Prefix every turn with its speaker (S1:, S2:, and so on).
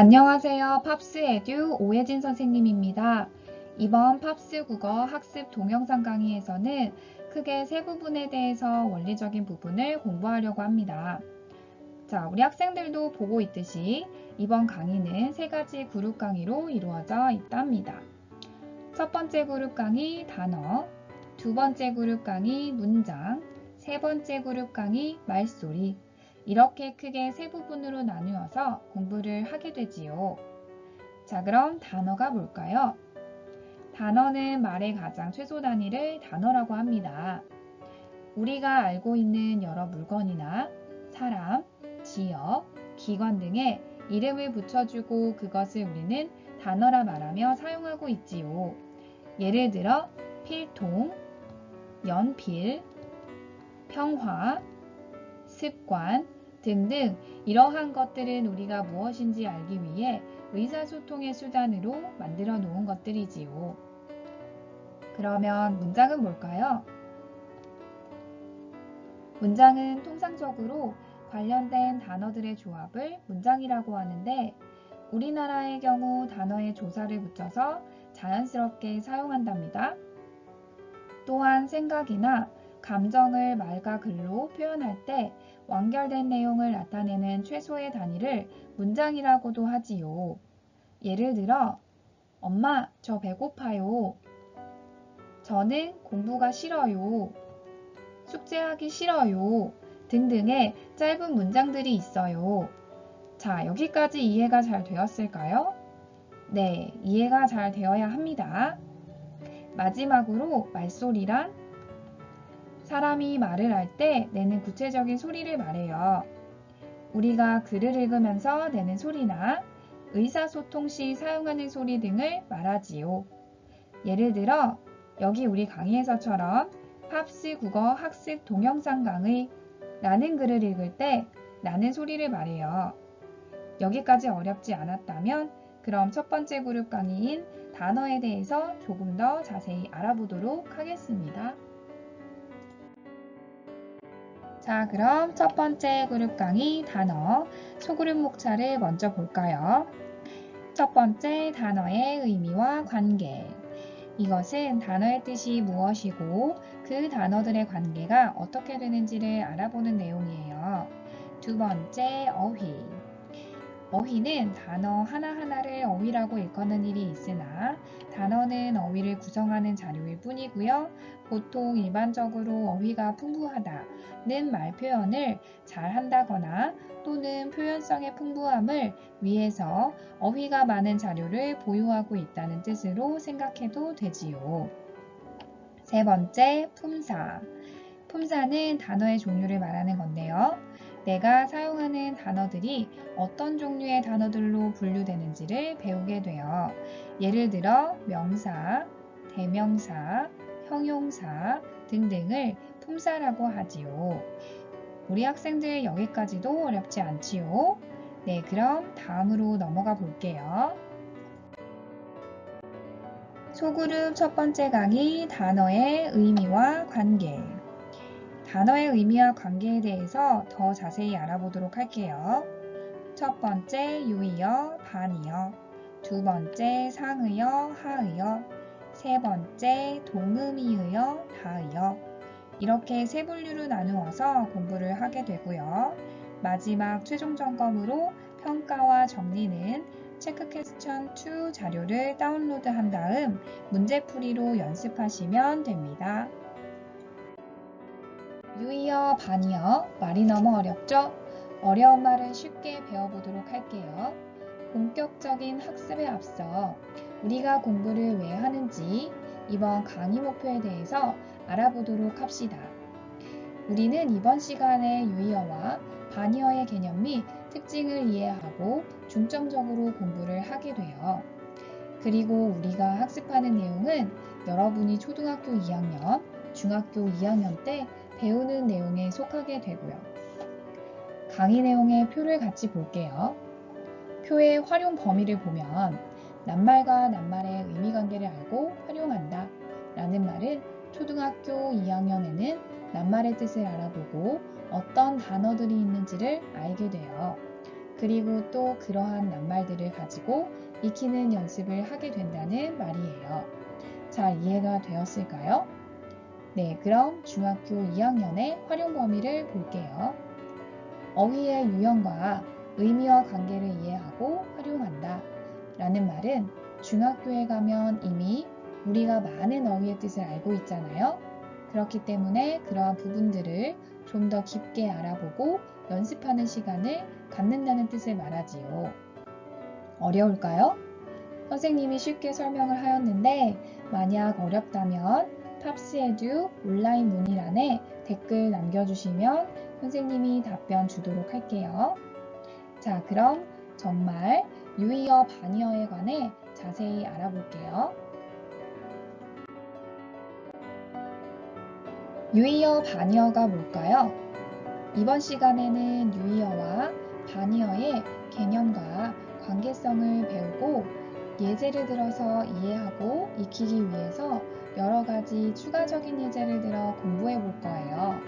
S1: 안녕하세요. 팝스 에듀 오혜진 선생님입니다. 이번 팝스 국어 학습 동영상 강의에서는 크게 세 부분에 대해서 원리적인 부분을 공부하려고 합니다. 자, 우리 학생들도 보고 있듯이 이번 강의는 세 가지 그룹 강의로 이루어져 있답니다. 첫 번째 그룹 강의 단어, 두 번째 그룹 강의 문장, 세 번째 그룹 강의 말소리, 이렇게 크게 세 부분으로 나누어서 공부를 하게 되지요. 자, 그럼 단어가 뭘까요? 단어는 말의 가장 최소 단위를 단어라고 합니다. 우리가 알고 있는 여러 물건이나 사람, 지역, 기관 등의 이름을 붙여주고 그것을 우리는 단어라 말하며 사용하고 있지요. 예를 들어 필통, 연필, 평화, 습관 등등 이러한 것들은 우리가 무엇인지 알기 위해 의사소통의 수단으로 만들어 놓은 것들이지요. 그러면 문장은 뭘까요? 문장은 통상적으로 관련된 단어들의 조합을 문장이라고 하는데 우리나라의 경우 단어에 조사를 붙여서 자연스럽게 사용한답니다. 또한 생각이나 감정을 말과 글로 표현할 때 완결된 내용을 나타내는 최소의 단위를 문장이라고도 하지요. 예를 들어, 엄마, 저 배고파요. 저는 공부가 싫어요. 숙제하기 싫어요. 등등의 짧은 문장들이 있어요. 자, 여기까지 이해가 잘 되었을까요? 네, 이해가 잘 되어야 합니다. 마지막으로 말소리란 사람이 말을 할 때 내는 구체적인 소리를 말해요. 우리가 글을 읽으면서 내는 소리나 의사소통 시 사용하는 소리 등을 말하지요. 예를 들어 여기 우리 강의에서처럼 팝스 국어 학습 동영상 강의 라는 글을 읽을 때 나는 소리를 말해요. 여기까지 어렵지 않았다면 그럼 첫 번째 그룹 강의인 단어에 대해서 조금 더 자세히 알아보도록 하겠습니다. 자, 그럼 첫 번째 그룹 강의 단어 소그룹 목차를 먼저 볼까요? 첫 번째 단어의 의미와 관계. 이것은 단어의 뜻이 무엇이고 그 단어들의 관계가 어떻게 되는지를 알아보는 내용이에요. 두 번째 어휘. 어휘는 단어 하나하나를 어휘라고 일컫는 일이 있으나 단어는 어휘를 구성하는 자료일 뿐이고요. 보통 일반적으로 어휘가 풍부하다는 말 표현을 잘 한다거나 또는 표현성의 풍부함을 위해서 어휘가 많은 자료를 보유하고 있다는 뜻으로 생각해도 되지요. 세 번째, 품사. 품사는 단어의 종류를 말하는 건데요. 내가 사용하는 단어들이 어떤 종류의 단어들로 분류되는지를 배우게 돼요. 예를 들어 명사, 대명사, 형용사 등등을 품사라고 하지요. 우리 학생들 여기까지도 어렵지 않지요? 네, 그럼 다음으로 넘어가 볼게요. 소그룹 첫 번째 강의 단어의 의미와 관계. 단어의 의미와 관계에 대해서 더 자세히 알아보도록 할게요. 첫 번째 유의어, 반의어, 두 번째 상의어, 하의어, 세 번째 동음이의어, 다의어 이렇게 세 분류로 나누어서 공부를 하게 되고요. 마지막 최종 점검으로 평가와 정리는 체크 퀘스천 2 자료를 다운로드한 다음 문제풀이로 연습하시면 됩니다. 유의어, 반의어, 말이 너무 어렵죠? 어려운 말을 쉽게 배워보도록 할게요. 본격적인 학습에 앞서 우리가 공부를 왜 하는지 이번 강의 목표에 대해서 알아보도록 합시다. 우리는 이번 시간에 유의어와 반의어의 개념 및 특징을 이해하고 중점적으로 공부를 하게 돼요. 그리고 우리가 학습하는 내용은 여러분이 초등학교 2학년, 중학교 2학년 때 배우는 내용에 속하게 되고요. 강의 내용의 표를 같이 볼게요. 표의 활용 범위를 보면 낱말과 낱말의 의미 관계를 알고 활용한다 라는 말은 초등학교 2학년에는 낱말의 뜻을 알아보고 어떤 단어들이 있는지를 알게 돼요. 그리고 또 그러한 낱말들을 가지고 익히는 연습을 하게 된다는 말이에요. 잘 이해가 되었을까요? 네, 그럼 중학교 2학년의 활용 범위를 볼게요. 어휘의 유형과 의미와 관계를 이해하고 활용한다. 라는 말은 중학교에 가면 이미 우리가 많은 어휘의 뜻을 알고 있잖아요. 그렇기 때문에 그러한 부분들을 좀 더 깊게 알아보고 연습하는 시간을 갖는다는 뜻을 말하지요. 어려울까요? 선생님이 쉽게 설명을 하였는데 만약 어렵다면 팝스에듀 온라인 문의란에 댓글 남겨주시면 선생님이 답변 주도록 할게요. 자, 그럼 정말 유의어 반의어에 관해 자세히 알아볼게요. 유의어 반의어가 뭘까요? 이번 시간에는 유의어와 반의어의 개념과 관계성을 배우고 예제를 들어서 이해하고 익히기 위해서 여러 가지 추가적인 예제를 들어 공부해 볼 거예요.